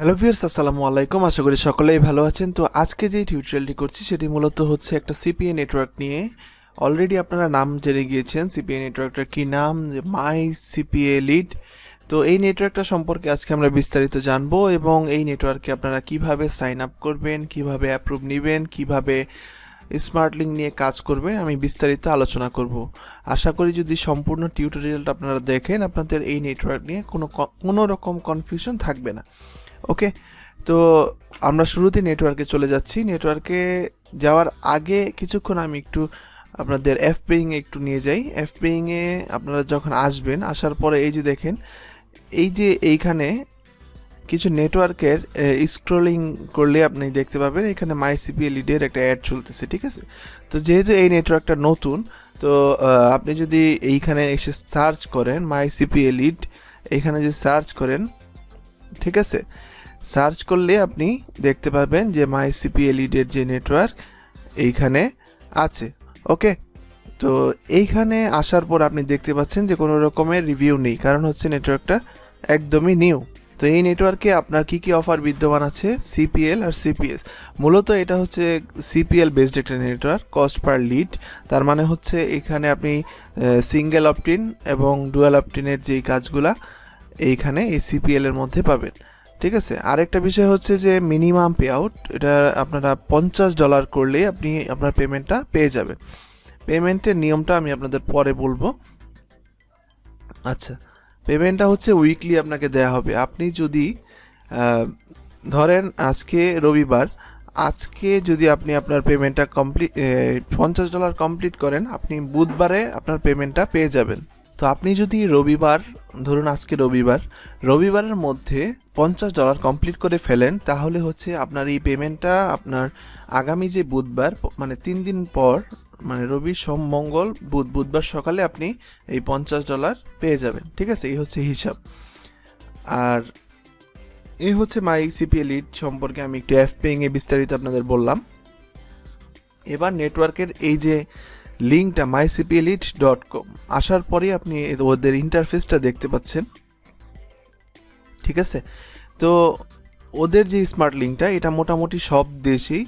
Hello viewers আসসালামু আলাইকুম। আশা করি সকলেই ভালো আছেন। তো আজকে যে টিউটোরিয়ালটি করছি, সেটি মূলত হচ্ছে একটা সিপিএ নেটওয়ার্ক নিয়ে। অলরেডি আপনারা নাম জেনে গিয়েছেন সিপিএ নেটওয়ার্কটার কী নাম যে মাই সিপিএ লিড তো এই নেটওয়ার্কটা সম্পর্কে আজকে আমরা বিস্তারিত জানব এবং এই নেটওয়ার্কে আপনারা কীভাবে সাইন আপ করবেন, কীভাবে অ্যাপ্রুভ নেবেন, কীভাবে স্মার্ট লিঙ্ক নিয়ে কাজ করবেন, আমি বিস্তারিত আলোচনা করব। আশা করি যদি সম্পূর্ণ টিউটোরিয়ালটা আপনারা দেখেন, আপনাদের এই নেটওয়ার্ক নিয়ে কোনো কোনো রকম কনফিউশন থাকবে না। ওকে? তো আমরা শুরুতে নেটওয়ার্কে চলে যাচ্ছি। নেটওয়ার্কে যাওয়ার আগে কিছুক্ষণ আমি একটু আপনাদের এফ পেইং একটু নিয়ে যাই। এফ পেইংয়ে আপনারা যখন আসবেন, আসার পরে এই যে দেখেন, এই যে এইখানে কিছু নেটওয়ার্কের স্ক্রলিং করলে আপনি দেখতে পাবেন, এখানে মাই সিপিএল লিডের একটা অ্যাড চলতেছে, ঠিক আছে? তো যেহেতু এই নেটওয়ার্কটা নতুন, তো আপনি যদি এইখানে এসে সার্চ করেন মাই সিপিএল লিড এইখানে যে সার্চ করেন, ঠিক আছে? সার্চ করলে আপনি দেখতে পাবেন যে মাই সিপিএল লিডের যে নেটওয়ার্ক এইখানে আছে। ওকে? তো এইখানে আসার পর আপনি দেখতে পাচ্ছেন যে কোনো রকমের রিভিউ নেই, কারণ হচ্ছে নেটওয়ার্কটা একদমই নিউ। তো এই নেটওয়ার্কে আপনার কি কি অফার বিদ্যমান আছে? সিপিএল আর সিপিএস মূলত এটা হচ্ছে সিপিএল বেসড একটা নেটওয়ার্ক কস্ট পার লিড তার মানে হচ্ছে এখানে আপনি সিঙ্গেল অপটিন এবং ডুয়াল অপটিনের যেই কাজগুলা, এইখানে এই সিপিএলের মধ্যে পাবেন। ঠিক আছে? আরেকটা বিষয় হচ্ছে যে মিনিমাম পে আউট এটা আপনারা পঞ্চাশ ডলার করলে আপনি আপনার পেমেন্টটা পেয়ে যাবেন। পেমেন্টের নিয়মটা আমি আপনাদের পরে বলব। আচ্ছা পেমেন্টটা হচ্ছে উইকলি আপনাকে দেয়া হবে। আপনি যদি ধরেন আজকে রবিবার, আজকে যদি আপনি আপনার পেমেন্টটা কমপ্লিট পঞ্চাশ ডলার কমপ্লিট করেন, আপনি বুধবারে আপনার পেমেন্টটা পেয়ে যাবেন। তো আপনি যদি রবিবার, ধরুন আজকে রবিবার, রবিবারের মধ্যে পঞ্চাশ ডলার কমপ্লিট করে ফেলেন, তাহলে হচ্ছে আপনার এই পেমেন্টটা আপনার আগামী যে বুধবার মানে তিন দিন পর মানে রবি সোম মঙ্গল বুধ, বুধবার সকালে আপনি এই পঞ্চাশ ডলার পেয়ে যাবেন, ঠিক আছে? এই হচ্ছে হিসাব। আর এই হচ্ছে মাই সিপিএল লিড সম্পর্কে আমি একটু পেইং এ বিস্তারিত আপনাদের বললাম। এবার নেটওয়ার্কের এই যে লিঙ্কটা মাই সিপিএলিট ডট কম আসার পরে আপনি ওদের ইন্টারফেসটা দেখতে পাচ্ছেন। ঠিক আছে? তো ওদের যে স্মার্ট লিঙ্কটা এটা মোটামুটি সব দেশেই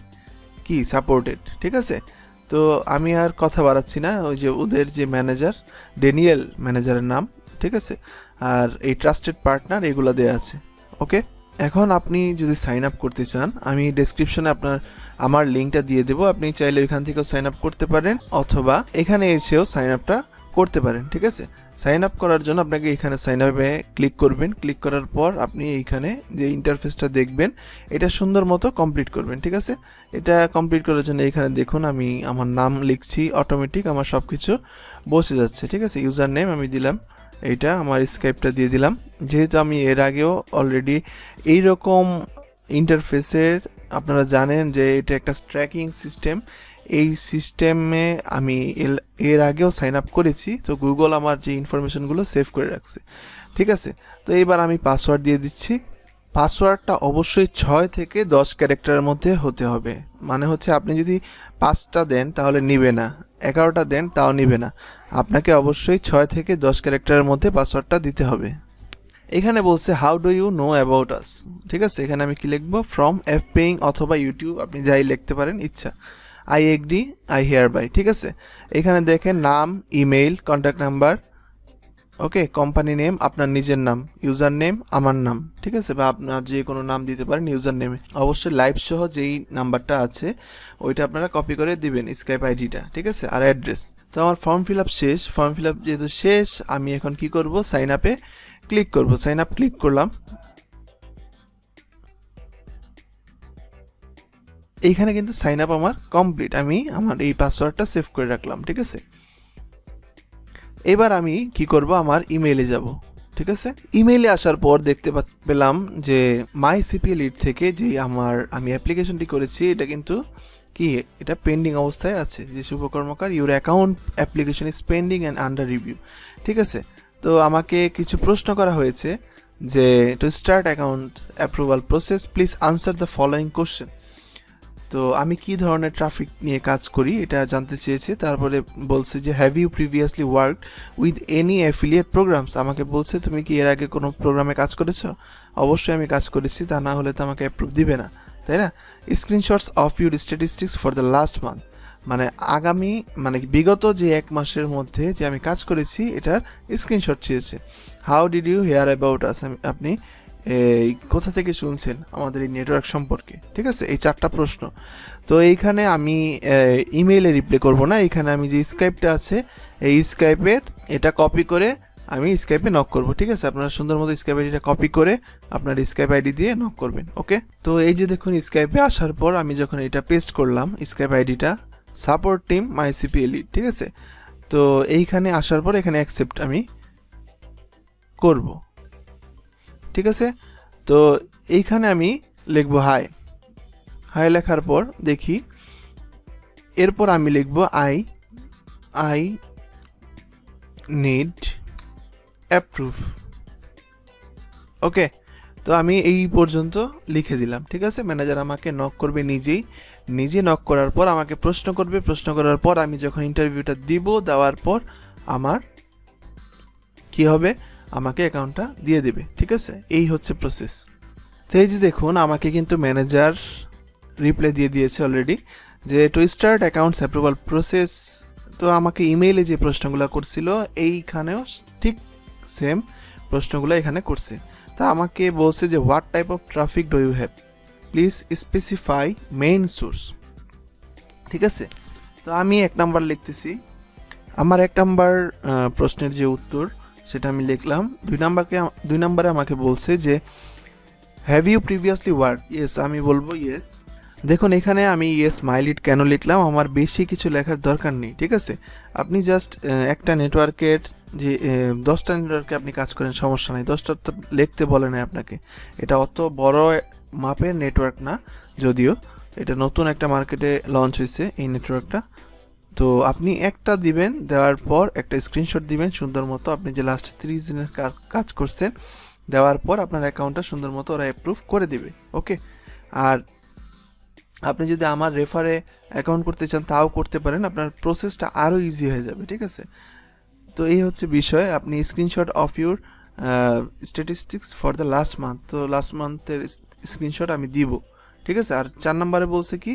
কি সাপোর্টেড ঠিক আছে? তো আমি আর কথা বাড়াচ্ছি না। ওই যে ওদের যে ম্যানেজার ডেনিয়েল ম্যানেজারের নাম। ঠিক আছে? আর এই ট্রাস্টেড পার্টনার এগুলো দেওয়া আছে। ওকে এখন আপনি যদি সাইন আপ করতে চান, আমি ডেসক্রিপশনে আপনার আমার লিঙ্কটা দিয়ে দেবো। আপনি চাইলে ওইখান থেকেও সাইন আপ করতে পারেন অথবা এখানে এসেও সাইন আপটা করতে পারেন, ঠিক আছে? সাইন আপ করার জন্য আপনাকে এখানে সাইন আপে ক্লিক করবেন। ক্লিক করার পর আপনি এইখানে যে ইন্টারফেসটা দেখবেন, এটা সুন্দর মতো কমপ্লিট করবেন, ঠিক আছে? এটা কমপ্লিট করার জন্য এখানে দেখুন, আমি আমার নাম লিখছি অটোমেটিক আমার সব কিছু বসে যাচ্ছে, ঠিক আছে? ইউজার নেম আমি দিলাম, এইটা আমার স্কাইপটা দিয়ে দিলাম। যেহেতু আমি এর আগেও অলরেডি এইরকম ইন্টারফেসের আপনারা জানেন যে এটা একটা ট্র্যাকিং সিস্টেম এই সিস্টেমে আমি এর আগেও সাইন আপ করেছি, তো গুগল আমার যে ইনফরমেশনগুলো সেভ করে রাখছে। ঠিক আছে? তো এইবার আমি পাসওয়ার্ড দিয়ে দিচ্ছি। পাসওয়ার্ডটা অবশ্যই ছয় থেকে দশ ক্যারেক্টারের মধ্যে হতে হবে। মানে হচ্ছে আপনি যদি পাঁচটা দেন, তাহলে নিবে না। এগারোটা দেন, তাও নিবে না। আপনাকে অবশ্যই ছয় থেকে দশ ক্যারেক্টারের মধ্যে পাসওয়ার্ডটা দিতে হবে। এখানে বলছে how do you know about us ঠিক আছে, এখানে আমি কি লিখব? ফ্রম অ্যাপ পেইং অথবা ইউটিউব আপনি যাই লিখতে পারেন, ইচ্ছা। I agree I hereby ঠিক আছে? এখানে দেখেন, নাম email contact number okay company name আপনার নিজের নাম ইউজার নেম আমার নাম, ঠিক আছে? বা আপনার যে কোনো নাম দিতে পারেন ইউজার নেমে অবশ্যই লাইভ সহ যেই নাম্বারটা আছে, ওইটা আপনারা কপি করে দিবেন স্কাইপ আইডিটা ঠিক আছে? আর অ্যাড্রেস তো আমার ফর্ম ফিল আপ শেষ। ফর্ম ফিল আপ যেহেতু শেষ, আমি এখন কি করব? সাইন আপে ক্লিক করব সাইন আপ ক্লিক করলাম। এইখানে কিন্তু সাইন আপ আমার কমপ্লিট আমি আমার এই পাসওয়ার্ডটা সেভ করে রাখলাম, ঠিক আছে? এবার আমি কি করব? আমার ইমেইলে যাব, ঠিক আছে? ইমেইলে আসার পর দেখতে পেলাম যে মাই সিপিএল লিড থেকে যে আমার, আমি অ্যাপ্লিকেশনটি করেছি, এটা কিন্তু কি, এটা পেন্ডিং অবস্থায় আছে। যে Shubha Karmakar your account application is pending and under review ঠিক আছে? তো আমাকে কিছু প্রশ্ন করা হয়েছে যে to start account approval process please answer the following question তো আমি কি ধরনের ট্রাফিক নিয়ে কাজ করি এটা জানতে চেয়েছে। তারপরে বলছে যে have you previously work with any affiliate programs আমাকে বলছে, তুমি কি এর আগে কোনো প্রোগ্রামে কাজ করেছ? অবশ্যই আমি কাজ করেছি, তা না হলে তো আমাকে অ্যাপ্রুভ দিবে না। তাই না? Screenshots of your statistics for the last month মানে আগামী মানে বিগত যে এক মাসের মধ্যে যে আমি কাজ করেছি, এটার স্ক্রিনশট চেয়েছে। How did you hear about us আপনি, এই, কোথা থেকে শুনছেন আমাদের এই নেটওয়ার্ক সম্পর্কে? ঠিক আছে? এই চারটা প্রশ্ন। তো এইখানে আমি ইমেইলে রিপ্লাই করব না। এখানে আমি যে স্কাইপটা আছে, এই স্কাইপের এটা কপি করে আমি স্কাইপে নক করব। ঠিক আছে? আপনারা সুন্দর মতো স্কাইপ আইডিটা কপি করে আপনার স্কাইপ আইডি দিয়ে নক করবেন। ওকে তো এই যে দেখুন স্কাইপে আসার পর আমি যখন এটা পেস্ট করলাম স্কাইপ আইডিটা সাপোর্ট টিম মাইসিপিএলই ঠিক আছে? তো এইখানে আসার পর এখানে অ্যাকসেপ্ট আমি করব। ঠিক আছে? তো এইখানে আমি লিখব হাই হাই লেখার পর দেখি, এরপর আমি লিখব I I need approve okay তো আমি এই পর্যন্ত লিখে দিলাম, ঠিক আছে? ম্যানেজার আমাকে নক করবে নিজেই। নিজে নক করার পর আমাকে প্রশ্ন করবে। প্রশ্ন করার পর আমি যখন ইন্টারভিউটা দিব, দেওয়ার পর আমার কি হবে? আমাকে অ্যাকাউন্টটা দিয়ে দেবে, ঠিক আছে? এই হচ্ছে প্রসেস তো এই যে দেখুন, আমাকে কিন্তু ম্যানেজার রিপ্লাই দিয়ে দিয়েছে অলরেডি যে to start accounts approval process তো আমাকে ইমেইলে যে প্রশ্নগুলো করছিল, এইখানেও ঠিক সেম প্রশ্নগুলো এখানে করছে। তা আমাকে বলছে যে what type of traffic do you have please specify main source ঠিক আছে? তো আমি এক নাম্বার লিখতেছি। আমার এক নাম্বার প্রশ্নের যে উত্তর, সেটা আমি লিখলাম। দুই নাম্বারকে দুই নাম্বারে আমাকে বলছে যে have you previously work yes আমি বলব ইয়েস দেখুন, এখানে আমি ইয়েস মাইলিট কেন লিখলাম? আমার বেশি কিছু লেখার দরকার নেই, ঠিক আছে? আপনি জাস্ট একটা নেটওয়ার্কের যে দশটা নেটওয়ার্কে আপনি কাজ করেন, সমস্যা নেই। দশটা তো লিখতে বলে না আপনাকে। এটা অত বড় মাপের নেটওয়ার্ক না, যদিও এটা নতুন একটা মার্কেটে লঞ্চ হয়েছে এই নেটওয়ার্কটা। তো আপনি একটা দিবেন, দেওয়ার পর একটা স্ক্রিনশট দিবেন, সুন্দর মতো আপনি যে লাস্ট ত্রিশ দিনের কাজ করছেন, দেওয়ার পর আপনার অ্যাকাউন্টটা সুন্দর মতো ওরা অ্যাপ্রুভ করে দেবে ওকে আর আপনি যদি আমার রেফারে অ্যাকাউন্ট করতে চান, তাও করতে পারেন, আপনার প্রসেসটা আরও ইজি হয়ে যাবে, ঠিক আছে? তো এই হচ্ছে বিষয়। আপনি screenshot of your statistics for the last month তো লাস্ট মান্থের স্ক্রিনশট আমি দিব। ঠিক আছে? আর চার নম্বরে বলছে কি?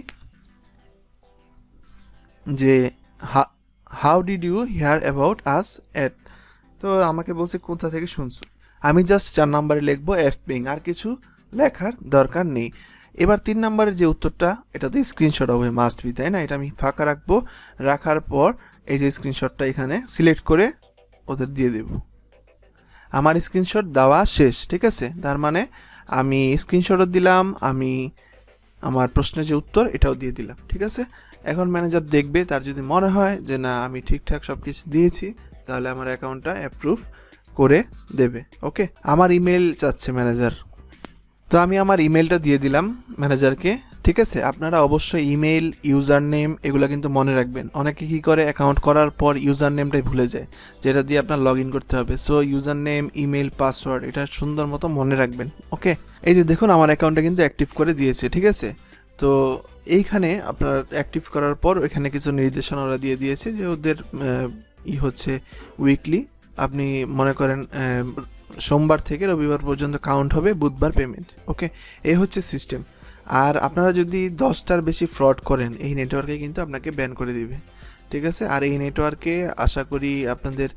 যে how did you hear about us at তো আমাকে বলছে, কোথা থেকে শুনছো? আমি জাস্ট চার নম্বরে লিখব এফ পিং আর কিছু লেখার দরকার নেই। এবার তিন নম্বরের যে উত্তরটা, এটা তো স্ক্রিনশট হবে মাস্ট বি তাই না? এটা আমি ফাঁকা রাখব। রাখার পর এই যে স্ক্রিনশটটা এখানে সিলেক্ট করে ওদের দিয়ে দেব। আমার স্ক্রিনশট দেওয়া শেষ, ঠিক আছে? তার মানে আমি স্ক্রিনশটও দিলাম, আমি আমার প্রশ্নের যে উত্তর এটাও দিয়ে দিলাম, ঠিক আছে? এখন ম্যানেজার দেখবে, তার যদি মনে হয় যে না, আমি ঠিকঠাক সব কিছু দিয়েছি, তাহলে আমার অ্যাকাউন্টটা অ্যাপ্রুভ করে দেবে ওকে আমার ইমেল চাচ্ছে ম্যানেজার তো আমি আমার ইমেলটা দিয়ে দিলাম ম্যানেজারকে ঠিক আছে? আপনারা অবশ্যই ইমেল ইউজার নেম এগুলো কিন্তু মনে রাখবেন। অনেকে কী করে? অ্যাকাউন্ট করার পর ইউজার নেমটাই ভুলে যায়, যেটা দিয়ে আপনার লগ ইন করতে হবে। So user name email password এটা সুন্দর মতো মনে রাখবেন ওকে এই যে দেখুন, আমার অ্যাকাউন্টটা কিন্তু অ্যাক্টিভ করে দিয়েছে, ঠিক আছে? তো, এইখানে আপনার অ্যাক্টিভ করার পর এখানে কিছু নির্দেশনা ওরা দিয়ে দিয়েছে যে ওদের ই হচ্ছে উইকলি আপনি মনে করেন সোমবার থেকে রবিবার পর্যন্ত কাউন্ট হবে, বুধবার পেমেন্ট ওকে এই হচ্ছে সিস্টেম আর আপনারা যদি দশটার বেশি ফ্রড করেন, এই নেটওয়ার্কে কিন্তু আপনাকে ব্যান করে দিবে। ঠিক আছে? আর এই নেটওয়ার্কে আশা করি আপনাদের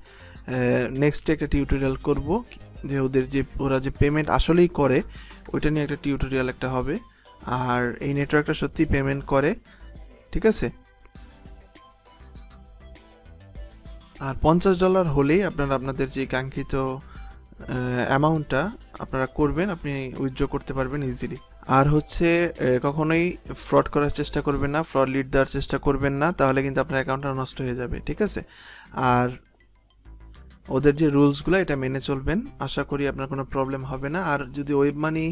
নেক্সট একটা টিউটোরিয়াল করব, যে ওদের যে, ওরা যে পেমেন্ট আসলেই করে, ওইটা নিয়ে একটা টিউটোরিয়াল একটা হবে। আর এই নেটওয়ার্কটা সত্যি পেমেন্ট করে। ঠিক আছে? আর পঞ্চাশ ডলার হলেই আপনারা আপনাদের যে কাঙ্ক্ষিত অ্যামাউন্টটা আপনারা করবেন, আপনি উইথড্র করতে পারবেন ইজিলি আর হচ্ছে কখনোই ফ্রড করার চেষ্টা করবেন না ফ্রড লিড দেওয়ার চেষ্টা করবেন না, তাহলে কিন্তু আপনার অ্যাকাউন্টটা নষ্ট হয়ে যাবে, ঠিক আছে? আর ওদের যে রুলসগুলো এটা মেনে চলবেন, আশা করি আপনার কোনো প্রবলেম হবে না। আর যদি ওয়েব মানি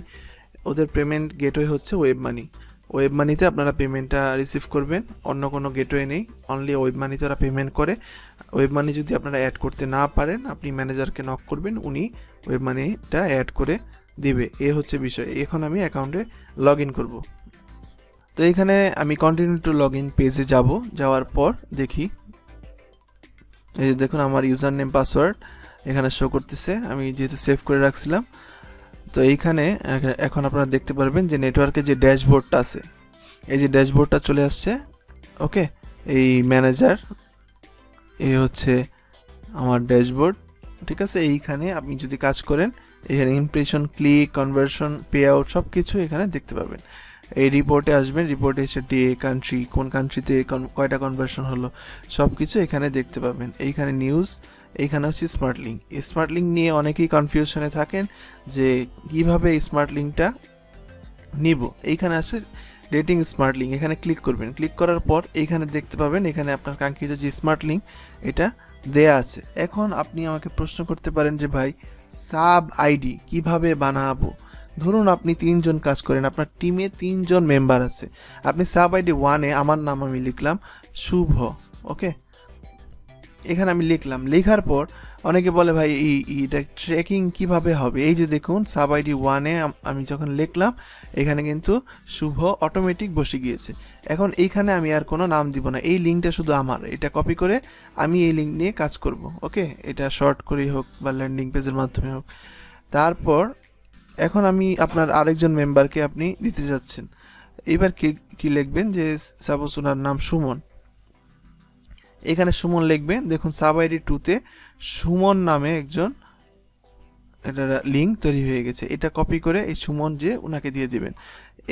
ওদের পেমেন্ট গেটওয়ে হচ্ছে ওয়েব মানি ওয়েব মানিতে আপনারা পেমেন্টটা রিসিভ করবেন। অন্য কোনো গেটওয়ে নেই। অনলি ওয়েব মানিতে ওরা পেমেন্ট করে। ওয়েব মানি যদি আপনারা অ্যাড করতে না পারেন, আপনি ম্যানেজারকে নক করবেন। উনি ওয়েব মানিটা অ্যাড করে দিবে। এ হচ্ছে বিষয়। এখন আমি অ্যাকাউন্টে লগ ইন করব। তো এখানে আমি কন্টিনিউ টু লগ ইন পেজে যাব। যাওয়ার পর দেখি। এই যে দেখুন, আমার ইউজার নেম পাসওয়ার্ড এখানে শো করতেছে। আমি যেহেতু সেভ করে রাখছিলাম তো এইখানে এখন আপনারা দেখতে পারবেন যে নেটওয়ার্কে যে ড্যাশবোর্ডটা আছে, এই যে ড্যাশবোর্ডটা চলে আসছে, ওকে? এই ম্যানেজার এই হচ্ছে আমার ড্যাশবোর্ড, ঠিক আছে? এইখানে আপনি যদি কাজ করেন, এখানে impression click conversion pay out সব কিছু এখানে দেখতে পাবেন। এই রিপোর্টে আসবেন রিপোর্টে এসে ডে কান্ট্রি কোন কান্ট্রিতে কয়টা কনভার্সন হলো সব কিছু এখানে দেখতে পাবেন। এইখানে নিউজ এইখানে হচ্ছে স্মার্ট লিঙ্ক স্মার্ট লিঙ্ক নিয়ে অনেকেই কনফিউশনে থাকেন যে কীভাবে স্মার্ট লিঙ্কটা নিব। এইখানে আসে রেটিং স্মার্ট লিঙ্ক এখানে ক্লিক করবেন। ক্লিক করার পর এইখানে দেখতে পাবেন, এখানে আপনার কাঙ্ক্ষিত যে স্মার্ট লিঙ্ক এটা দেয়া আছে। এখন আপনি আমাকে প্রশ্ন করতে পারেন যে, ভাই সাব আইডি কীভাবে বানাবো? ধরুন আপনি তিনজন কাজ করেন, আপনার টিমে তিনজন মেম্বার আছে। আপনি সাব আইডি ওয়ানে আমার নাম আমি লিখলাম, শুভ ওকে এখানে আমি লিখলাম, লেখার পর অনেকে বলে, ভাই, এই, এটা ট্রেকিং কীভাবে হবে? এই যে দেখুন সাব আইডি ওয়ানে আমি যখন লিখলাম, এখানে কিন্তু শুভ অটোমেটিক বসে গিয়েছে। এখন এইখানে আমি আর কোনো নাম দিব না, এই লিঙ্কটা শুধু আমার, এটা কপি করে আমি এই লিঙ্ক নিয়ে কাজ করব ওকে এটা শর্ট করেই হোক বা ল্যান্ডিং পেজের মাধ্যমে হোক। তারপর, এখন আমি আপনার আরেকজন মেম্বারকে আপনি দিতে যাচ্ছেন। এবার কি কি লিখবেন যে সাপোজ ওনার নাম সুমন। এখানে সুমন লিখবেন দেখুন, সাব আইডি টুতে সুমন নামে একজন এটা লিঙ্ক তৈরি হয়ে গেছে। এটা কপি করে এই সুমন যে ওনাকে দিয়ে দিবেন।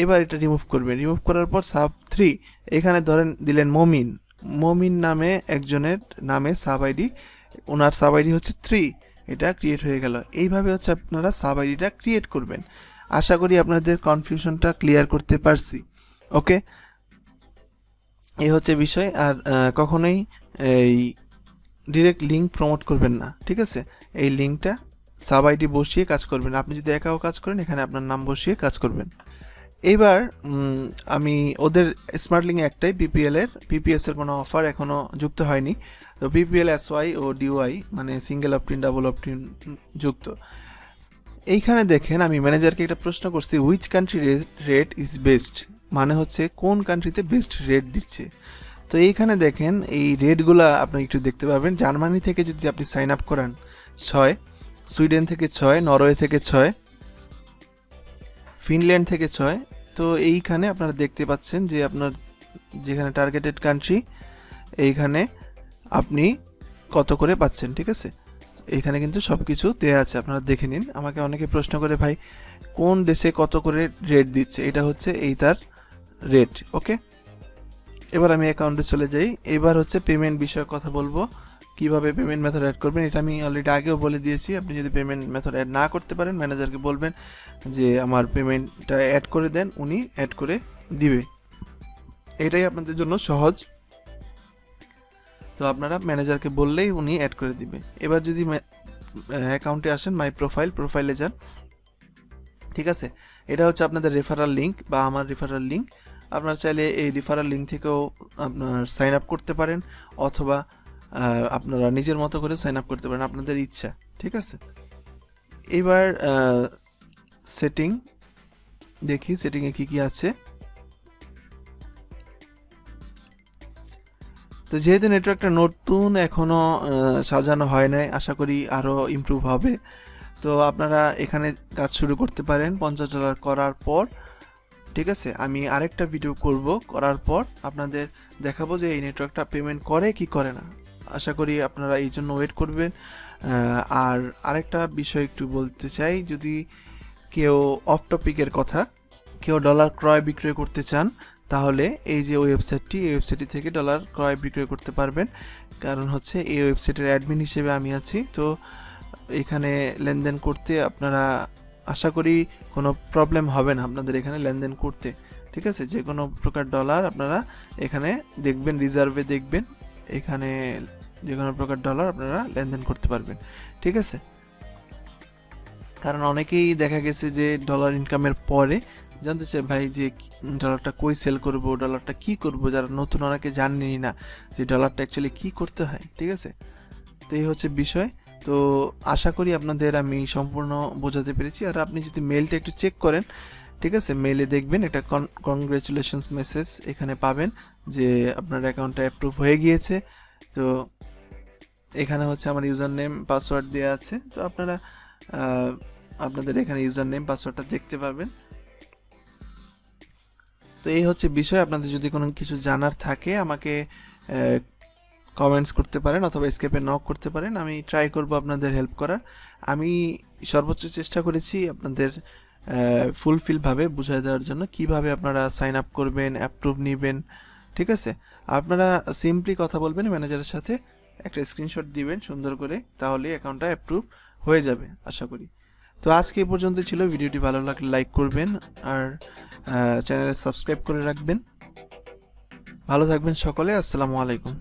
এবার এটা রিমুভ করবেন। রিমুভ করার পর সাব থ্রি, এখানে ধরেন দিলেন মমিন। মমিন নামে একজনের নামে সাব আইডি ওনার সাব আইডি হচ্ছে থ্রি, এটা ক্রিয়েট হয়ে গেল। এইভাবে হচ্ছে আপনারা সাব আইডিটা ক্রিয়েট করবেন। আশা করি আপনাদের কনফিউশনটা ক্লিয়ার করতে পারছি। ওকে? এই হচ্ছে বিষয়, আর কখনোই এই ডিরেক্ট লিঙ্ক প্রমোট করবেন না, ঠিক আছে? এই লিঙ্কটা সাব আইডি বসিয়ে কাজ করবেন। আপনি যদি একাও কাজ করেন, এখানে আপনার নাম বসিয়ে কাজ করবেন। এবার আমি ওদের স্মার্ট লিঙ্ক একটাই পিপিএল এর। পিপিএস এর কোনো অফার এখনও যুক্ত হয়নি। তো PPL S Y O D Y মানে single opt in double opt in যুক্ত। এইখানে দেখেন, আমি ম্যানেজারকে একটা প্রশ্ন করছি which country rate is best মানে হচ্ছে কোন কান্ট্রিতে বেস্ট রেট দিচ্ছে। তো এইখানে দেখেন, এই রেটগুলা আপনি একটু দেখতে পাবেন। জার্মানি থেকে যদি আপনি সাইন আপ করান, ছয়। সুইডেন থেকে ছয়, নরওয়ে থেকে ছয়। ফিনল্যান্ড থেকে ছয়। তো এইখানে আপনারা দেখতে পাচ্ছেন যে আপনার যেখানে টার্গেটেড কান্ট্রি এইখানে আপনি কত করে পাচ্ছেন, ঠিক আছে? এইখানে কিন্তু সব কিছু দেওয়া আছে, আপনারা দেখে নিন। আমাকে অনেকে প্রশ্ন করে, ভাই, কোন দেশে কত করে রেট দিচ্ছে? এটা হচ্ছে এই তার রেট, ওকে? এবার আমি অ্যাকাউন্টে চলে যাই। এবার হচ্ছে পেমেন্ট বিষয়ে কথা বলব। কীভাবে পেমেন্ট মেথড অ্যাড করবেন, এটা আমি অলরেডি আগেও বলে দিয়েছি। আপনি যদি পেমেন্ট মেথড অ্যাড না করতে পারেন ম্যানেজারকে বলবেন যে আমার পেমেন্টটা অ্যাড করে দেন, উনি অ্যাড করে দিবে। এটাই আপনাদের জন্য সহজ। তো আপনারা ম্যানেজারকে বললেই উনি অ্যাড করে দিবে। এবার যদি অ্যাকাউন্টে আসেন মাই প্রোফাইল প্রোফাইলে যান। ঠিক আছে? এটা হচ্ছে আপনাদের রেফারাল লিঙ্ক বা আমার রেফারাল লিঙ্ক আপনারা চাইলে এই রেফারাল লিঙ্ক থেকেও আপনার সাইন আপ করতে পারেন, অথবা আপনারা নিজের মতো করে সাইন আপ করতে পারেন, আপনাদের ইচ্ছা, ঠিক আছে? এবার সেটিং দেখি সেটিংয়ে কি কি আছে। তো যেহেতু নেটওয়ার্কটা নতুন এখনও সাজানো হয় নাই, আশা করি আরও ইমপ্রুভ হবে। তো আপনারা এখানে কাজ শুরু করতে পারেন, পঞ্চাশ ডলার করার পর। ঠিক আছে? আমি আরেকটা ভিডিও করব, করার পর আপনাদের দেখাবো যে এই নেটওয়ার্কটা পেমেন্ট করে কি করে না। আশা করি আপনারা এই জন্য ওয়েট করবেন। আর আরেকটা বিষয় একটু বলতে চাই, যদি কেউ অফ টপিকের কথা, কেউ ডলার ক্রয় বিক্রয় করতে চান, তাহলে এই যে ওয়েবসাইটটি এই ওয়েবসাইটটি থেকে ডলার ক্রয় বিক্রয় করতে পারবেন। কারণ হচ্ছে এই ওয়েবসাইটের অ্যাডমিন হিসেবে আমি আছি। তো এখানে লেনদেন করতে আপনারা আশা করি কোনো প্রবলেম হবে না আপনাদের এখানে লেনদেন করতে, ঠিক আছে? যে কোনো প্রকার ডলার আপনারা এখানে দেখবেন রিজার্ভে দেখবেন, এখানে যে কোনো প্রকার ডলার আপনারা লেনদেন করতে পারবেন, ঠিক আছে? কারণ অনেকেই দেখা গেছে যে ডলার ইনকামের পরে জানতে চাই ভাই, যে ডলারটা কই সেল করব? ডলারটা কি করব? যারা নতুন, অনেকে জানেনই না যে ডলারটা অ্যাকচুয়ালি কি করতে হয়, ঠিক আছে? তো এই হচ্ছে বিষয়। তো আশা করি আপনাদের আমি সম্পূর্ণ বোঝাতে পেরেছি। আর আপনি যদি মেলটা একটু চেক করেন, ঠিক আছে? মেইলে দেখবেন এটা কনগ্রেচুলেশনস মেসেজ এখানে পাবেন যে আপনার অ্যাকাউন্টটা অ্যাপ্রুভ হয়ে গিয়েছে। তো এখানে হচ্ছে আমার ইউজার নেম পাসওয়ার্ড দেওয়া আছে। তো আপনারা আপনাদের এখানে ইউজার নেম পাসওয়ার্ডটা দেখতে পাবেন তো এই হচ্ছে বিষয়। আপনাদের যদি কোনো কিছু জানার থাকে, আমাকে কমেন্টস করতে পারেন অথবা স্কেপে নক করতে পারেন। আমি ট্রাই করব আপনাদের হেল্প করার। আমি সর্বোচ্চ চেষ্টা করেছি আপনাদের ফুলফিলভাবে বুঝিয়ে দেওয়ার জন্য। কীভাবে আপনারা সাইন আপ করবেন অ্যাপ্রুভ নেবেন, ঠিক আছে? আপনারা সিম্পলি কথা বলবেন ম্যানেজারের সাথে একটা স্ক্রিনশট দিবেন সুন্দর করে তাহলে অ্যাকাউন্টটা অ্যাপ্রুভ হয়ে যাবে, আশা করি। তো আজকে এই পর্যন্ত ছিল। ভিডিওটি ভালো লাগলে লাইক করবেন আর চ্যানেলে সাবস্ক্রাইব করে রাখবেন। ভালো থাকবেন সকলে, আসসালামু আলাইকুম।